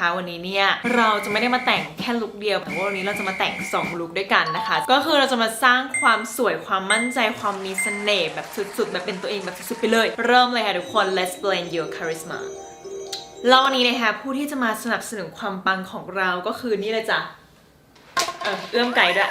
นิกแล้วนะคะวันนี้เนี่ยเราจะไม่ได้มาแต่งแค่ลุคเดียว แต่ว่าวันนี้เราจะมาแต่ง2ลุคด้วยกันนะคะ ก็คือเราจะมาสร้างความสวยความมั่นใจความมีเสน่ห์แบบสุดๆ แบบเป็นตัวเองแบบสุดๆไปเลย เริ่มเลยค่ะทุกคน let's blend your charisma แล้ววันนี้นะคะผู้ที่จะมาสนับสนุนความปังของเราก็คือนี่เลยจ้ะ เออเอื้อมไกลด้วย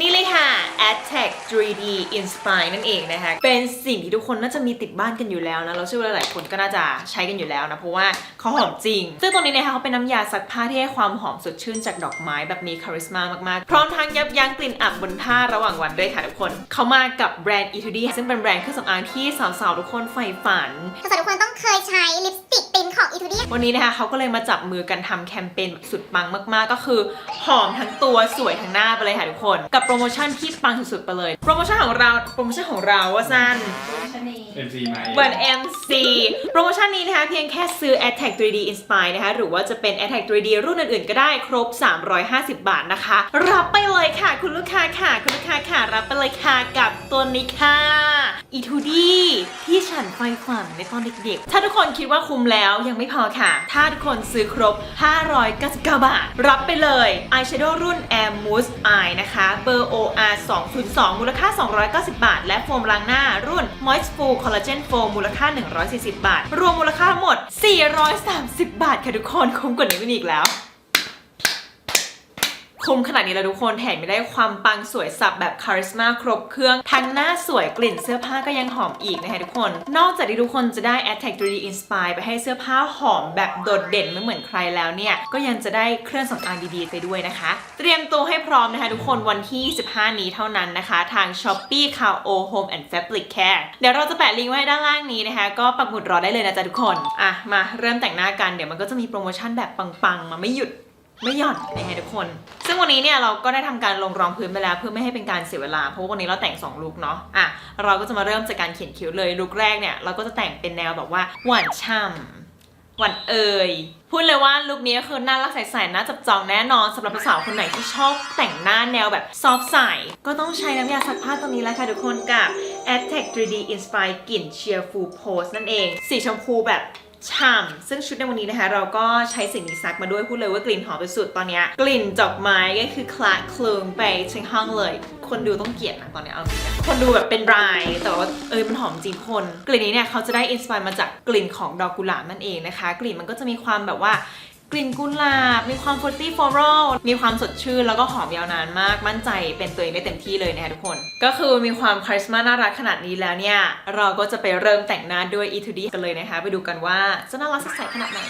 นี่เลยค่ะ a d t e c h 3D Inspire นั่นเองนะคะ เป็นสิ่งที่ทุกคนน่าจะมีติดบ้านกันอยู่แล้วนะ เราเชื่อว่าหลายๆคนก็น่าจะใช้กันอยู่แล้วนะ เพราะว่าเขาหอมจริง ซึ่งตัวนี้นะคะเขาเป็นน้ำยาซักผ้าที่ให้ความหอมสดชื่นจากดอกไม้แบบมีคาริสมามากๆ พร้อมทั้งยับยั้งกลิ่นอับบนผ้าระหว่างวันด้วยค่ะทุกคน เขามากับแบรนด์ E2D ซึ่งเป็นแบรนด์เครื่องสำอางที่สาวๆทุกคนใฝ่ฝัน สาวๆทุกคนต้องเคยใช้ลิปสติกตินของอีทูดี้ วันนี้นะคะเขาก็เลยมาจับมือกันทำแคมเปญแบบสุดปังมากๆ ก็คือ หอมทั้งตัวสวยทั้งหน้าไปเลยค่ะทุกคน กับโปรโมชั่นที่ปังสุดๆไปเลย โปรโมชั่นของเราโปรโมชั่นของเราว่าสั้น MC มาเองเหมือน MC โปรโมชั่นนี้นะคะเพียงแค่ซื้อ a t t a c 3D Inspire นะคะหรือว่าจะเป็น a t t a c 3D รุ่นอื่นๆ ก็ได้ครบ 350 บาทนะคะ รับไปเลยค่ะ คุณลูกค้าค่ะ คุณลูกค้าค่ะ รับไปเลยค่ะกับตัวนี้ค่ะ E2D ที่ฉันใฝ่ฝันในตอนเด็กๆ ถ้าทุกคนคิดว่าคุ้มแล้วยังไม่พอค่ะ ถ้าทุกคนซื้อครบ 599 บาท รับไปเลย Eyeshadow รุ่น Air Mousse Eye นะคะ เบอร์ OR 202 มูลค่า 290 บาท และโฟมล้างหน้ารุ่น Moist Full Collagen Foam มูลค่า 140 บาท รวมมูลค่าทั้งหมด 430 บาทค่ะทุกคน คุ้มกว่านี้ไม่มีอีกแล้ว คุ้มขนาดนี้แล้วทุกคนแถมไม่ได้ความปังสวยสับแบบคาริสมาครบเครื่อง ทั้งหน้าสวยกลิ่นเสื้อผ้าก็ยังหอมอีกนะคะทุกคน นอกจากที่ทุกคนจะได้ a t t a c 3D Inspire ไปให้เสื้อผ้าหอมแบบโดดเด่นไม่เหมือนใครแล้วเนี่ย ก็ยังจะได้เครื่องสำอางดีๆไปด้วยนะคะ เตรียมตัวให้พร้อมนะคะทุกคนวันที่ 15 นี้เท่านั้นนะคะ ทาง Shopee k a o Home and Fabric Care เดี๋ยวเราจะแปะลิงก์ไว้ด้านล่างนี้นะคะ ก็ปักหมุดรอได้เลยนะจ๊ะทุกคน อะมาเริ่มแต่งหน้ากันเดี๋ยวมันก็จะมีโปรโมชั่นแบบปังๆมาไม่หยุด ไม่หย่อนนะคะทุกคน ซึ่งวันนี้เนี่ยเราก็ได้ทำการลงรองพื้นไปแล้ว เพื่อไม่ให้เป็นการเสียเวลา เพราะว่าวันนี้เราแต่ง2ลุคเนาะ อะ เราก็จะมาเริ่มจากการเขียนคิ้วเลย ลุคแรกเนี่ยเราก็จะแต่งเป็นแนวแบบว่าหวานฉ่ำหวานเอ่ยพูดเลยว่าลุคนี้ก็คือน่ารักใสๆน่าจับจองแน่นอนสำหรับสาวคนไหนที่ชอบแต่งหน้าแนวแบบซอฟใสก็ต้องใช้น้ำยาซักผ้าตัวนี้แหละค่ะทุกคนกับ a t t e c 3D Inspire กลิ่น Cheerful Pose นั่นเอง สีชมพูแบบ ฉ่ำซึ่งชุดในวันนี้นะคะ เราก็ใช้สิ่งนี้ซักมาด้วยพูดเลยว่ากลิ่นหอมไปสุดตอนนี้ กลิ่นดอกไม้ก็คือคละคลึงไปทั้งห้องเลย คนดูต้องเกลียดนะตอนนี้เอาจริงคนดูแบบเป็นรายแต่ว่าเออมันหอมจริงคน กลิ่นนี้เนี่ยเขาจะได้อินสปายมาจากกลิ่นของดอกกุหลาบนั่นเองนะคะ กลิ่นมันก็จะมีความแบบว่า กลิ่นกุหลาบ มีความฟรุตตี้ฟลอรัลมีความสดชื่น แล้วก็หอมยาวนานมาก มั่นใจเป็นตัวเองได้เต็มที่เลยนะคะทุกคน ก็คือมีความคาริสมาน่ารักขนาดนี้แล้วเนี่ย เราก็จะไปเริ่มแต่งหน้าด้วย E2D กันเลยนะคะ ไปดูกันว่าจะน่ารักสดใสขนาดไหน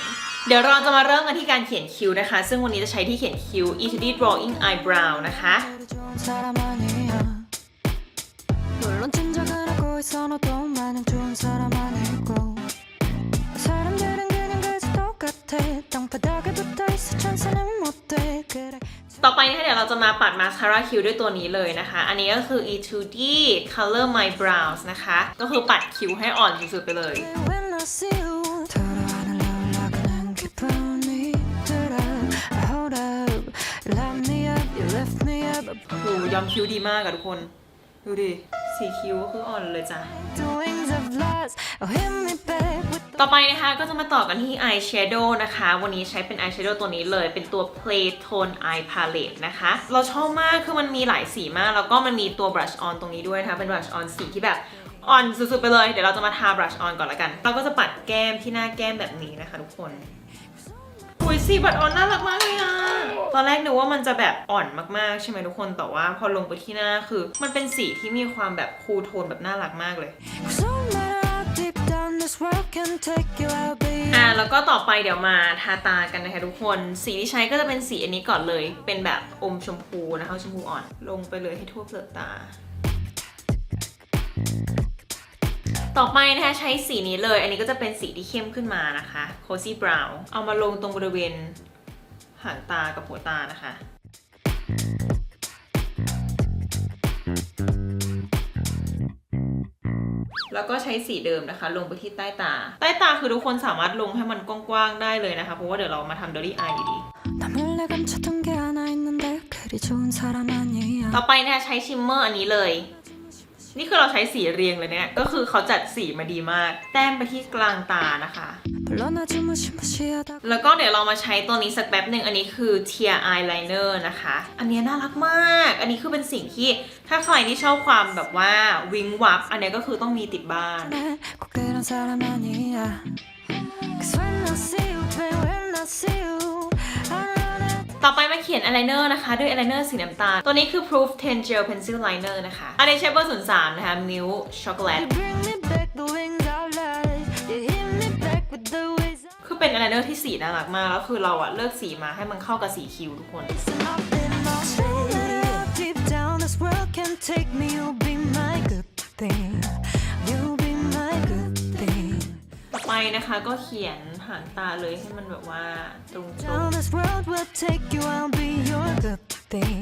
เดี๋ยวเราจะมาเริ่มกันที่การเขียนคิ้วนะคะ ซึ่งวันนี้จะใช้ที่เขียนคิ้ว E2D Drawing Eyebrow นะคะ ต่อไปนี้เดี๋ยวเราจะมาปัดมาสคาร่าคิ้วด้วยตัวนี้เลยนะคะ อันนี้ก็คือ E2D Color My Brows นะคะ ก็คือปัดคิ้วให้อ่อนสุดๆไปเลยโอ้ยอมคิ้วดีมากอะทุกคน ดูดิ สีคิ้วคืออ่อนเลยจ้ะ The wings of lies Oh hit me back with ต่อไปนะคะก็จะมาต่อกันที่อายแชโดว์นะคะ วันนี้ใช้เป็นอายแชโดว์ตัวนี้เลยเป็นตัว Play Tone Eye Palette นะคะ เราชอบมากคือมันมีหลายสีมาก แล้วก็มันมีตัว brush on ตรงนี้ด้วยนะคะ เป็น brush on สีที่แบบอ่อนสุดๆไปเลย เดี๋ยวเราจะมาทา brush on ก่อนละกัน เราก็จะปัดแก้มที่หน้าแก้มแบบนี้นะคะทุกคน อุ้ยสีบัตรออนน่ารักมากเลยอะ ตอนแรกนึกว่ามันจะแบบอ่อนมากๆ ใช่ไหมทุกคน แต่ว่าพอลงไปที่หน้าคือ มันเป็นสีที่มีความแบบคูลโทนแบบน่ารักมากเลย อะแล้วก็ต่อไปเดี๋ยวมาทาตากันนะคะทุกคน สีที่ใช้ก็จะเป็นสีอันนี้ก่อนเลย เป็นแบบอมชมพูนะคะชมพูอ่อน ลงไปเลยให้ทั่วเปลือกตา ต่อไปนะคะใช้สีนี้เลย อันนี้ก็จะเป็นสีที่เข้มขึ้นมานะคะ Cozy Brown เอามาลงตรงบริเวณหางตากับหัวตานะคะแล้วก็ใช้สีเดิมนะคะ ลงไปที่ใต้ตา ใต้ตาคือทุกคนสามารถลงให้มันกว้างๆได้เลยนะคะ เพราะว่าเดี๋ยวเรามาทำ dirty eye ยดี ต่อไปนะคะใช้ชิมเมอร์อันนี้เลย นี่คือเราใช้สีเรียงเลยเนี่ย ก็คือเขาจัดสีมาดีมาก แต้มไปที่กลางตานะคะ แล้วก็เดี๋ยวเรามาใช้ตัวนี้สักแป๊บหนึ่งอันนี้คือ tear eyeliner นะคะ อันนี้น่ารักมาก อันนี้คือเป็นสิ่งที่ถ้าใครที่ชอบความแบบว่าวิงวับ อันนี้ก็คือต้องมีติดบ้าน ต่อไปมาเขียนอายไลเนอร์นะคะ ด้วยอายไลเนอร์สีน้ำตาล ตัวนี้คือ Proof 10 Gel Pencil Liner นะคะ อันนี้ใช้เบอร์ศูนย์สามนะคะ Milk Chocolate คือเป็นอายไลเนอร์ที่สีน่ารักมาก แล้วคือเราอะเลือกสีมาให้มันเข้ากับสีคิ้วทุกคนต่อไปนะคะก็เขียน หางตาเลยให้มันแบบว่าตรงๆ Down this world will take you I'll be your good thing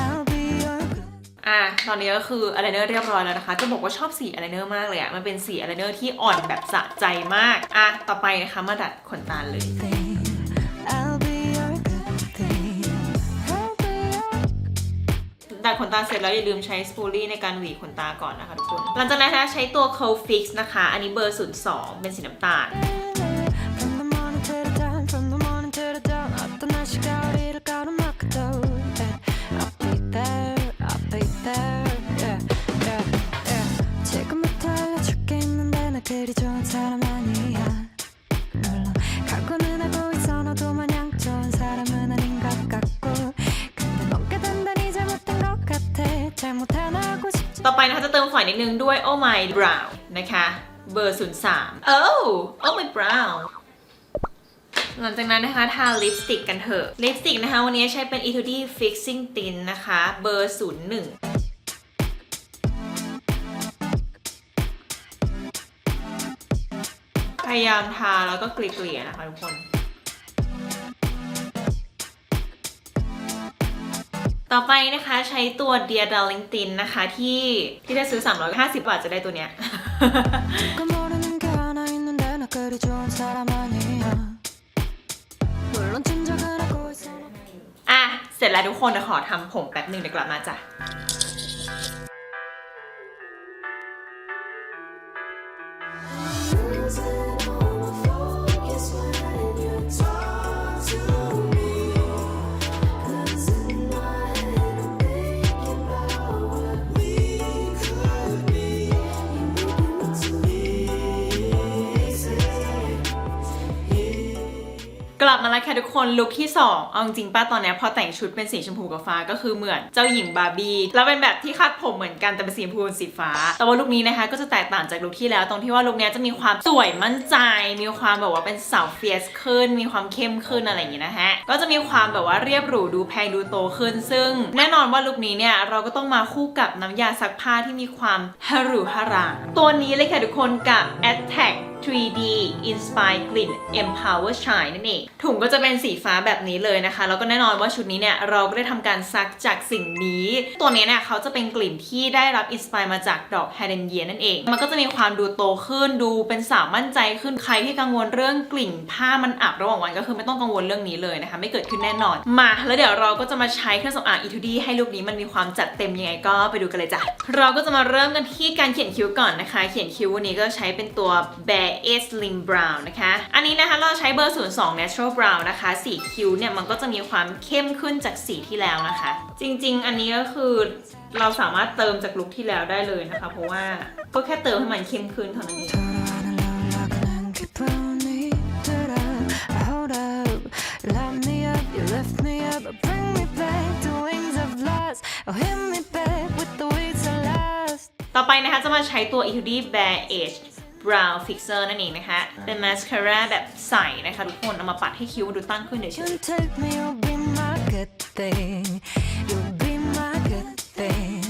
I'll be your good อะตอนนี้ก็คืออายไลเนอร์เรียบร้อยแล้วนะคะ จะบอกว่าชอบสีอายไลเนอร์มากเลยอะมันเป็นสีอายไลเนอร์ที่อ่อนแบบสะใจมาก อะ ต่อไปนะคะมาดัดขนตาเลย thing I'll be your good thing I'll be your ดัดขนตาเสร็จแล้วอย่าลืมใช้สปูลี่ในการหวีขนตาก่อนนะคะทุกคน หลังจากนั้นนะคะใช้ตัว c o Fix นะคะ อันนี้เบอร์ 02 เป็นสีน้ำตาล เติมฝอยนิดนึงด้วย Oh My Brown นะคะ เบอร์ 03 Oh Oh My Brown หลังจากนั้นนะคะ ทาลิปสติกกันเถอะ ลิปสติกนะคะ วันนี้ใช้เป็น Etude Fixing Tint นะคะ เบอร์ 01พยายามทาแล้วก็เกลี่ยๆนะคะทุกคน ต่อไปนะคะใช้ตัว Dear Darling Tin นะคะที่ที่ได้ซื้อ 350 บาทจะได้ตัวเนี้ย อะ เสร็จแล้วทุกคนเดี๋ยวขอทำผมแป๊บหนึ่งเดี๋ยวกลับมาจ้ะ ค่ะทุกคนลุคที่ 2 เอาจริงป้าตอนนี้พอแต่งชุดเป็นสีชมพูกับฟ้าก็คือเหมือนเจ้าหญิงบาร์บี้แล้วเป็นแบบที่คาดผมเหมือนกันแต่เป็นสีชมพูสีฟ้า แต่ว่าลุคนี้นะคะก็จะแตกต่างจากลุคที่แล้ว ตรงที่ว่าลุคนี้จะมีความสวยมั่นใจ มีความแบบว่าเป็นสาวเฟียสขึ้น มีความเข้มขึ้นอะไรอย่างงี้นะฮะก็จะมีความแบบว่าเรียบหรูดูแพงดูโตขึ้น ซึ่ง แน่นอนว่าลุคนี้เนี่ยเราก็ต้องมาคู่กับน้ำยาซักผ้าที่มีความฮารุฮารางตัวนี้เลยค่ะทุกคนกับ Attack 3D Inspire กลิ่น Empower Shine นั่นเอง ถุงก็จะเป็นสีฟ้าแบบนี้เลยนะคะ แล้วก็แน่นอนว่าชุดนี้เนี่ย เราก็ได้ทำการซักจากสิ่งนี้ ตัวนี้เนี่ยเขาจะเป็นกลิ่นที่ได้รับอินสปายมาจากดอกไฮเดนเยียนั่นเอง มันก็จะมีความดูโตขึ้นดูเป็นสาวมั่นใจขึ้นใครที่กังวลเรื่องกลิ่นผ้ามันอับระหว่างวันก็คือไม่ต้องกังวลเรื่องนี้เลยนะคะ ไม่เกิดขึ้นแน่นอน มาแล้วเดี๋ยวเราก็จะมาใช้เครื่องสำอาง e t u d ให้ลูกนี้มันมีความจัดเต็มยังไงก็ไปดูกันเลยจ้ะเราก็จะมาเริ่มกันที่การเขียนคิ้วก่อนนะคะ เขียนคิ้ววันนี้ก็ใช้เป็นตัวร์เอสลิงบราวน์นะคะ อันนี้นะคะเราใช้เบอร์ 02 natural brown นะคะสีคิ้วเนี่ยมันก็จะมีความเข้มขึ้นจากสีที่แล้วนะคะ จริงๆ อันนี้ก็คือเราสามารถเติมจากลุคที่แล้วได้เลยนะคะ เพราะว่าก็แค่เติมให้มันเข้มขึ้นเท่านั้นเองต่อไปนะคะจะมาใช้ตัว e t u d i Bare Age Brow Fixer นั่นเองนะคะ เป็นมาสคาร่าแบบใสนะคะทุกคน เอามาปัดให้คิ้วมันดูตั้งขึ้นเฉย You take me, you'll be my good thing You'll be my good thing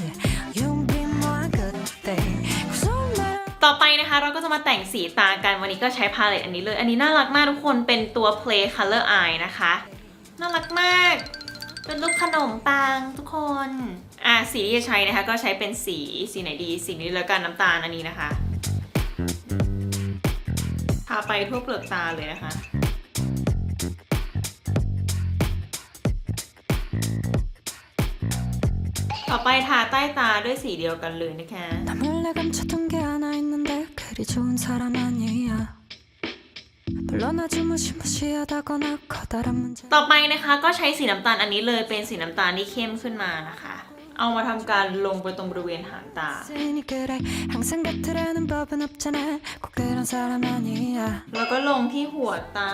You'll be my good thing Cause no matter ๆต่อไปนะคะเราก็จะมาแต่งสีตากัน วันนี้ก็ใช้พาเลตอันนี้เลย อันนี้น่ารักมากทุกคน เป็นตัว Play Color Eye นะคะ น่ารักมาก เป็นรูปขนมปังทุกคน อะสีที่จะใช้นะคะก็ใช้เป็นสี สีไหนดี สีนี้แล้วกันน้ำตาลอันนี้นะคะ ทาไปทั่วเปลือกตาเลยนะคะต่อไปทาใต้ตาด้วยสีเดียวกันเลยนะคะต่อไปนะคะก็ใช้สีน้ำตาลอันนี้เลยเป็นสีน้ำตาลที่เข้มขึ้นมานะคะ เอามาทำการลงไปตรงบริเวณหางตา แล้วก็ลงที่หัวตา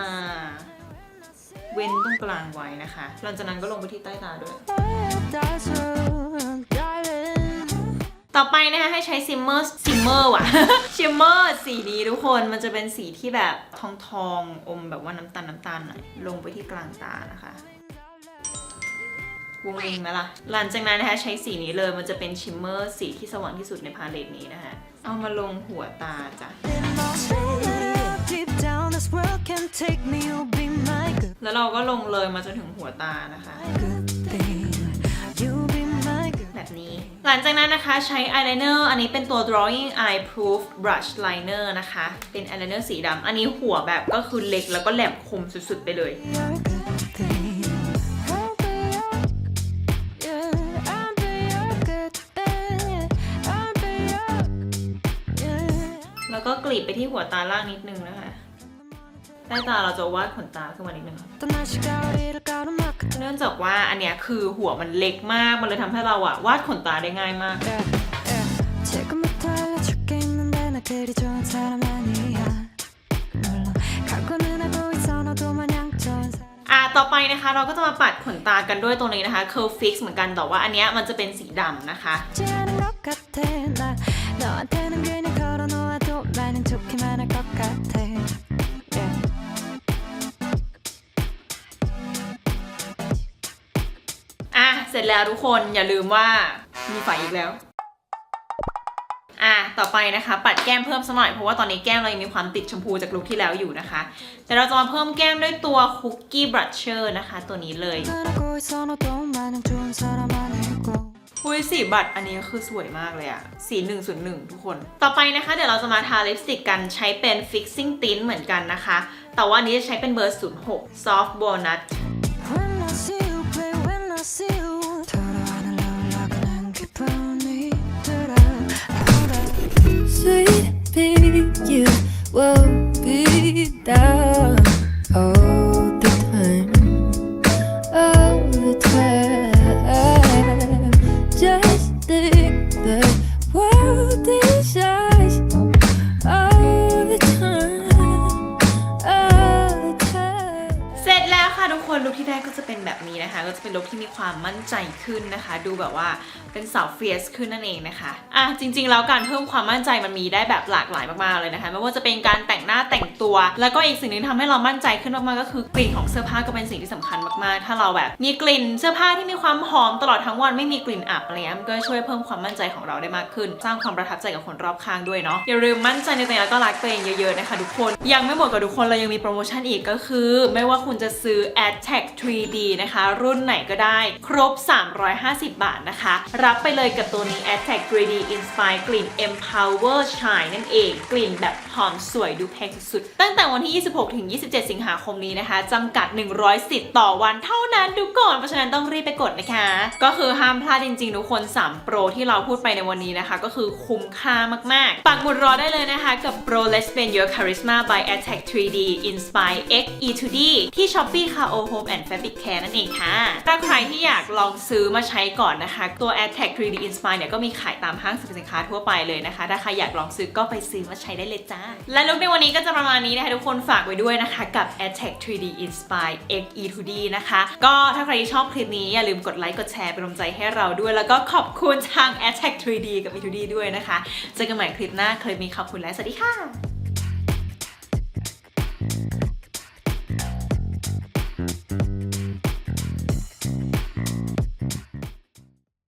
เว้นตรงกลางไว้นะคะหลังจากนั้นก็ลงไปที่ใต้ตาด้วย ต่อไปนะคะให้ใช้ซิมเมอร์ซิมเมอร์ว่ะซิมเมอร์สีนี้ทุกคนมันจะเป็นสีที่แบบทองทองอมแบบว่าน้ำตาลน้ำตาลหน่อยลงไปที่กลางตานะคะ วงวิงไหมล่ะ หลังจากนั้นนะคะใช้สีนี้เลยมันจะเป็นชิมเมอร์สีที่สว่างที่สุดในพาเลตนี้นะคะ เอามาลงหัวตาจ้ะ แล้วเราก็ลงเลยมาจนถึงหัวตานะคะแบบนี้ หลังจากนั้นนะคะใช้อายไลเนอร์อันนี้เป็นตัว drawing eye proof brush liner นะคะ เป็นอายไลเนอร์สีดำอันนี้หัวแบบก็คือเล็กแล้วก็แหลมคมสุดๆไปเลย ก็กลีบไปที่หัวตาล่างนิดนึงนะคะใต้ตาเราจะวาดขนตาขึ้นมานิดนึงเนื่องจากว่าอันเนี้ยคือหัวมันเล็กมาก มันเลยทำให้เราอะวาดขนตาได้ง่ายมากอะต่อไปนะคะเราก็จะมาปัดขนตากันด้วยตัวนี้นะคะ curl fix เหมือนกันแต่ว่าอันเนี้ยมันจะเป็นสีดำนะคะ 쉽지 않은 것 같아 난 너한테는 괜히 걸어 놓아도 많은 좋기만 할 것 같아 yeah. อ่ะ เสร็จแล้วทุกคนอย่าลืมว่ามีไฟอีกแล้ว อ่ะ ต่อไปนะคะ ปัดแก้มเพิ่มสักหน่อย เพราะว่าตอนนี้แก้มเรายังมีความติดชมพูจากลุคที่แล้วอยู่นะคะ แต่เราจะมาเพิ่มแก้มด้วยตัวคุกกี้บรัชเชอร์นะคะ ตัวนี้เลย อุ้ยสีบัตรอันนี้คือสวยมากเลยอะสี1 0 1 ทุกคน ต่อไปนะคะ เดี๋ยวเราจะมาทาลิปสติกกันใช้เป็น fixing tint เหมือนกันนะคะ แต่ว่านี้จะใช้เป็นเบอร์ 06 soft walnut เ o w be down ก็จะเป็นลุคที่มีความมั่นใจขึ้นนะคะ ดูแบบว่าเป็นสาวเฟียสขึ้นนั่นเองนะคะอะจริง ๆ แล้วการเพิ่มความมั่นใจมันมีได้แบบหลากหลายมากๆเลยนะคะ ไม่ว่าจะเป็นการแต่งหน้าแต่งตัว แล้วก็อีกสิ่งหนึ่งที่ทำให้เรามั่นใจขึ้นมากๆก็คือกลิ่นของเสื้อผ้าก็เป็นสิ่งที่สำคัญมากๆ ถ้าเราแบบมีกลิ่นเสื้อผ้าที่มีความหอมตลอดทั้งวันไม่มีกลิ่นอับอะไรเงี้ยมันก็ช่วยเพิ่มความมั่นใจของเราได้มากขึ้น สร้างความประทับใจกับคนรอบข้างด้วยเนาะอย่าลืมมั่นใจในตัวเองแล้วก็รักตัวเองเยอะๆนะคะทุกคน ยังไม่หมดกับทุกคนเรายังมีโปรโมชั่นอีกก็คือ ไม่ว่าคุณจะซื้อ a d t a g 3D นะคะรุ่นไหนก็ได้ ครบ 350 บาทนะคะ รับไปเลยกับตัวนี้ a d t a g 3D Inspire กลิ่น Empower Shine นั่นเอง กลิ่นแบบหอมสวยดูแพงสุดๆ ตั้งแต่วันที่ 26 ถึง 27 สิงหาคมนี้นะคะจำกัด 100 สิทธิ์ต่อวันเท่านั้นดูก่อน เพราะฉะนั้นต้องรีบไปกดนะคะ ก็คือห้ามพลาดจริงๆ ทุกคน 3 โปรที่เราพูดไปในวันนี้นะคะ ก็คือคุ้มค่ามากๆ ปักหมุดรอได้เลยนะคะ กับโปร Let's Spend Your Charisma by Attack 3D Inspire X E2D ที่ Shopee Kao Home and Fabric Care นั่นเองค่ะถ้าใครที่อยากลองซื้อมาใช้ก่อนนะคะ ตัว Attack 3D Inspire เนี่ยก็มีขายตามห้างสรรพสินค้าทั่วไปเลยนะคะ ถ้าใครอยากลองซื้อก็ไปซื้อมาใช้ได้เลยจ้า และลุคในวันนี้ก็จะประมาณนี้นะคะทุกคนฝากไว้ด้วยนะคะ กับ Attack 3D Inspire X E2D นะคะ ก็ถ้าใครที่ชอบคลิปนี้อย่าลืมกดไลค์กดแชร์เป็นกำลังใจให้เราด้วย แล้วก็ขอบคุณทาง Attack 3D กับ E2D ด้วยนะคะ เจอกันใหม่คลิปหน้าคลิปนี้ขอบคุณและสวัสดีค่ะ